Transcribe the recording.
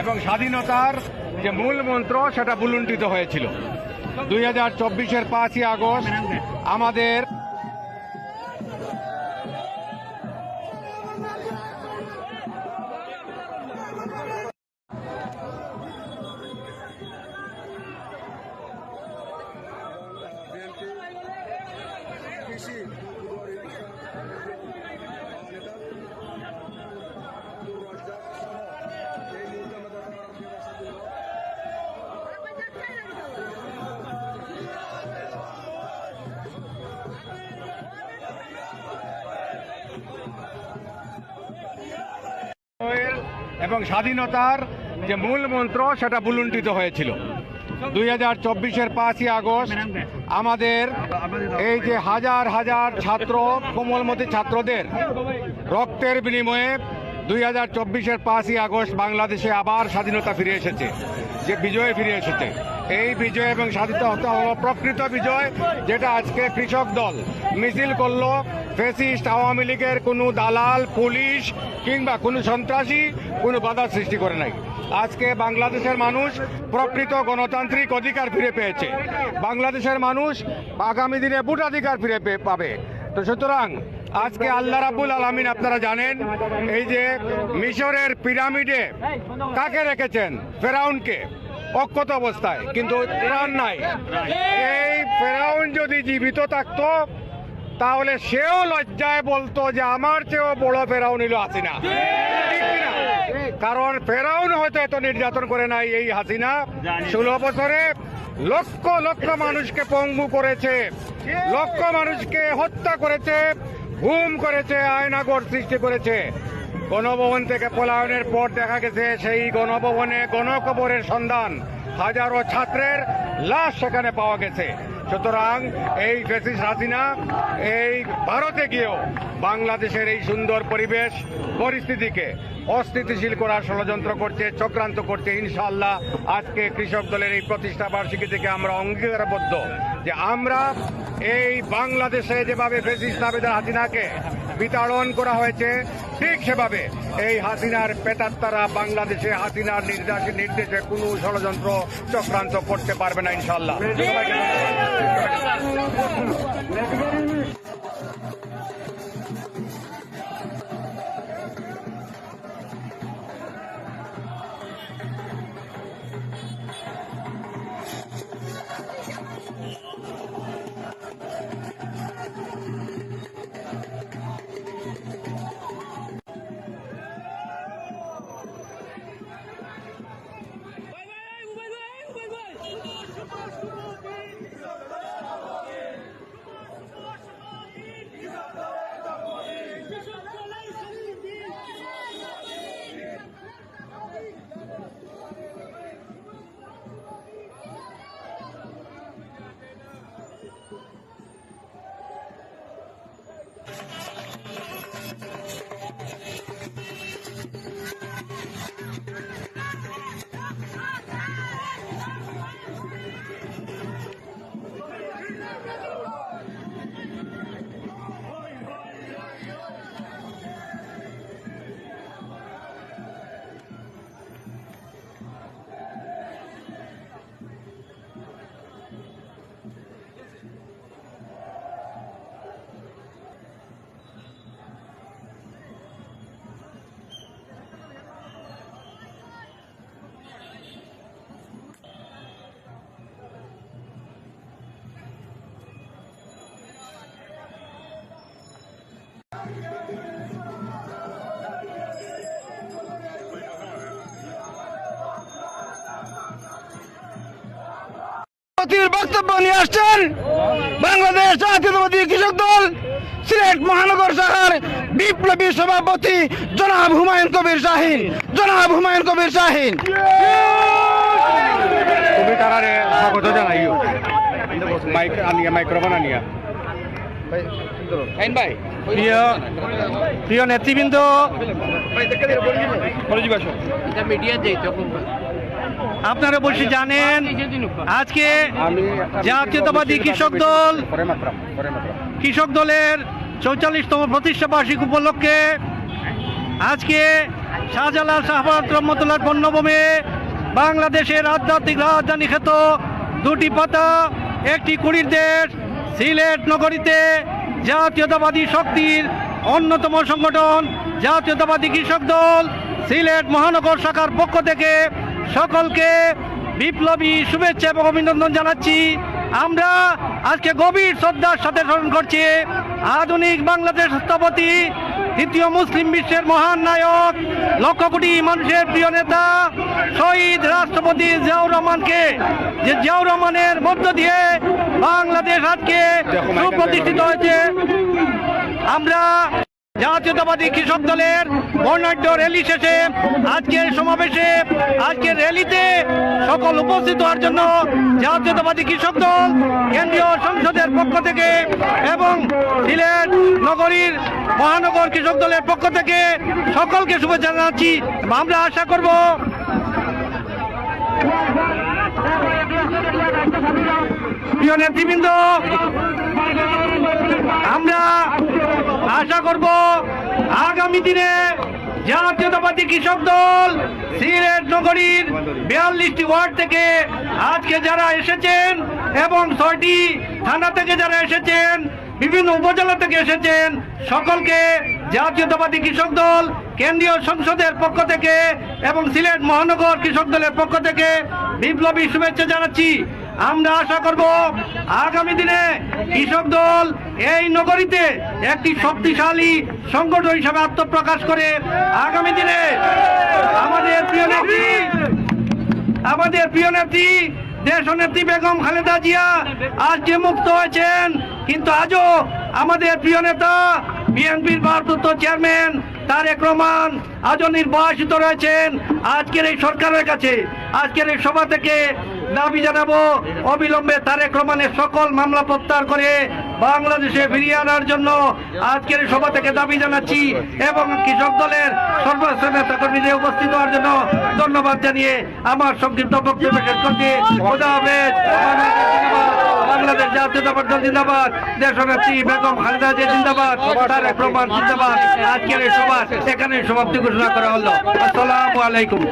এবং স্বাধীনতার যে মূল মন্ত্র সেটা বুলুণ্ঠিত হয়েছিল। দুই হাজার চব্বিশের পাঁচই আগস্ট আমাদের এবং স্বাধীনতার যে মূল মন্ত্র সেটা বুলুণ্ঠিত হয়েছিল। দুই হাজার চব্বিশের পাঁচই আগস্ট আমাদের এই যে হাজার হাজার ছাত্র, কোমলমতি ছাত্রদের রক্তের বিনিময়ে দুই হাজার চব্বিশের পাঁচই আগস্ট বাংলাদেশে আবার স্বাধীনতা ফিরে এসেছে, যে বিজয় ফিরে এসেছে। এই বিজয় এবং স্বাধীনতা হলো প্রকৃত বিজয় যেটা আজকে কৃষক দল মিছিল করল ফেসিস্ট আওয়ামী লীগের কোনো দালাল, পুলিশ কিংবা কোনো সন্ত্রাসী কোনো বাধা সৃষ্টি করে নাই। আজকে বাংলাদেশের মানুষ প্রকৃত গণতান্ত্রিক অধিকার ফিরে পেয়েছে। বাংলাদেশের মানুষ আগামী দিনে ভোটাধিকার ফিরে পাবে। তো সুতরাং আজকে আল্লাহ রাবুল আলমিন আপনারা জানেন, এই যে মিশরের পিরামিডে কাকে রেখেছেন? ফেরাউনকে। অক্ষত অবস্থায়, কিন্তু নাই। এই ফেরাউন যদি জীবিত থাকতো তাহলে সেও লজ্জায় বলতো যে আমার চেয়েও বড় ফেরাউন হইল হাসিনা। কারণ ফেরাউন হয়তো এত নির্যাতন করে নাই এই হাসিনা। ষোলো বছরে লক্ষ লক্ষ মানুষকে পঙ্গু করেছে। লক্ষ মানুষকে হত্যা করেছে ঘুম করেছে আয়নাগর সৃষ্টি করেছে। গণভবন থেকে পলায়নের পর দেখা গেছে সেই গণভবনে গণকবরের সন্ধান হাজারো ছাত্রের লাশ সেখানে পাওয়া গেছে। সুতরাং এই ফেসিস হাসিনা, এই ভারতে গিয়েও বাংলাদেশের এই সুন্দর পরিবেশ পরিস্থিতিকে অস্থিতিশীল করার ষড়যন্ত্র করছে, চক্রান্ত করছে, ইনশাআল্লাহ আজকে কৃষক দলের এই প্রতিষ্ঠা বার্ষিকী থেকে আমরা অঙ্গীকারবদ্ধ যে আমরা এই বাংলাদেশে যেভাবে ফেসিস নাবেদার হাসিনাকে বিতাড়ন করা হয়েছে ঠিক সেভাবে এই হাসিনার পেটাত্তারা বাংলাদেশে হাসিনার নির্দেশ নির্দেশে কোনো ষড়যন্ত্র চক্রান্ত করতে পারবে না ইনশাল্লাহ সভাপতির বক্তব্য নিয়ে আসছেন বাংলাদেশ জাতীয়তাবাদী কৃষক দল সিলেট মহানগর শাখার বিপ্লবী সভাপতি জনাব হুমায়ুন কবির শাহিন। জনাব হুমায়ুন কবির শাহিন। তুমি স্বাগত জানাইও। মাইক আনিয়া মাইক্রোফোন আনিয়া। প্রিয় প্রিয় নেতৃবৃন্দ আপনারা বসে জানেন, আজকে জাতীয়তাবাদী কৃষক দল, কৃষক দলের চৌচল্লিশতম প্রতিষ্ঠা বার্ষিক উপলক্ষে আজকে শাহজালাল শাহবাদ রহমতুল্লাহ পণ্যভূমে বাংলাদেশের আধ্যাত্মিক রাজধানী খ্যাত দুটি পাতা, একটি কুড়ির দেশ, সিলেট নগরীতে জাতীয়তাবাদী শক্তির অন্যতম সংগঠন, জাতীয়তাবাদী কৃষক দল, সিলেট মহানগর শাখার পক্ষ থেকে সকলকে বিপ্লবী শুভেচ্ছা এবং অভিনন্দন জানাচ্ছি। আমরা আজকে গভীর শ্রদ্ধার সাথে স্মরণ করছি আধুনিক বাংলাদেশ স্থপতি দ্বিতীয় মুসলিম বিশ্বের মহান নায়ক লক্ষ কোটি মানুষের প্রিয় নেতা শহীদ রাষ্ট্রপতি জিয়াউর রহমানকে। যে জিয়াউর রহমানের মধ্য দিয়ে বাংলাদেশ আজকে সুপ্রতিষ্ঠিত হয়েছে। আমরা জাতীয়তাবাদী কৃষক দলের বর্ণাঢ্য র্যালি শেষে আজকের সমাবেশে, আজকের র্যালিতে সকল উপস্থিত হওয়ার জন্য জাতীয়তাবাদী কৃষক দল, কেন্দ্রীয় সংসদের পক্ষ থেকে এবং সিলেট নগরীর মহানগর কৃষক দলের পক্ষ থেকে সকলকে শুভেচ্ছা জানাচ্ছি। আমরা আশা করব প্রিয় নেতৃবৃন্দ আমরা আশা করব আগামী দিনে জাতীয়তাবাদী কৃষক দল, সিলেট নগরীর বিয়াল্লিশটি ওয়ার্ড থেকে আজকে যারা এসেছেন এবং ছয়টি থানা থেকে যারা এসেছেন, বিভিন্ন উপজেলা থেকে এসেছেন, সকলকে জাতীয়তাবাদী কৃষক দল, কেন্দ্রীয় সংসদের পক্ষ থেকে এবং সিলেট মহানগর কৃষক দলের পক্ষ থেকে বিপ্লবী শুভেচ্ছা জানাচ্ছি। আমরা আশা করব আগামী দিনে কৃষক দল এই নগরীতে একটি শক্তিশালী সংগঠন হিসাবে আত্মপ্রকাশ করে আগামী দিনে আমাদের প্রিয় নেত্রী, আমাদের প্রিয় নেত্রী দেশ নেত্রী বেগম খালেদা জিয়া আজকে মুক্ত হয়েছেন, কিন্তু আজও আমাদের প্রিয় নেতা, বিএনপির ভারপ্রাপ্ত চেয়ারম্যান তারেক রহমান আজও নির্বাসিত রয়েছেন আজকের এই সরকারের কাছে। আজকের এই সভা থেকে দাবি জানাব, অবিলম্বে তারেক রহমানের সকল মামলা প্রত্যাহার করে বাংলাদেশে ফিরিয়ে আনার জন্য আজকের এই সভা থেকে দাবি জানাচ্ছি এবং কৃষক দলের সর্বশ্রেষ্ঠ নেতা কর্মীদের উপস্থিত হওয়ার জন্য ধন্যবাদ জানিয়ে আমার সংক্ষিপ্ত বক্তব্য শেষ করছি। বাংলাদেশ জাতীয়তাবাদ জিন্দাবাদ। দেশনেত্রী বেগম খালেদা জিয়া জিন্দাবাদ। তারেক রহমান জিন্দাবাদ। আজকের এই সভা এখানে সমাপ্তি ঘোষণা করা হলো। আসসালামু আলাইকুম।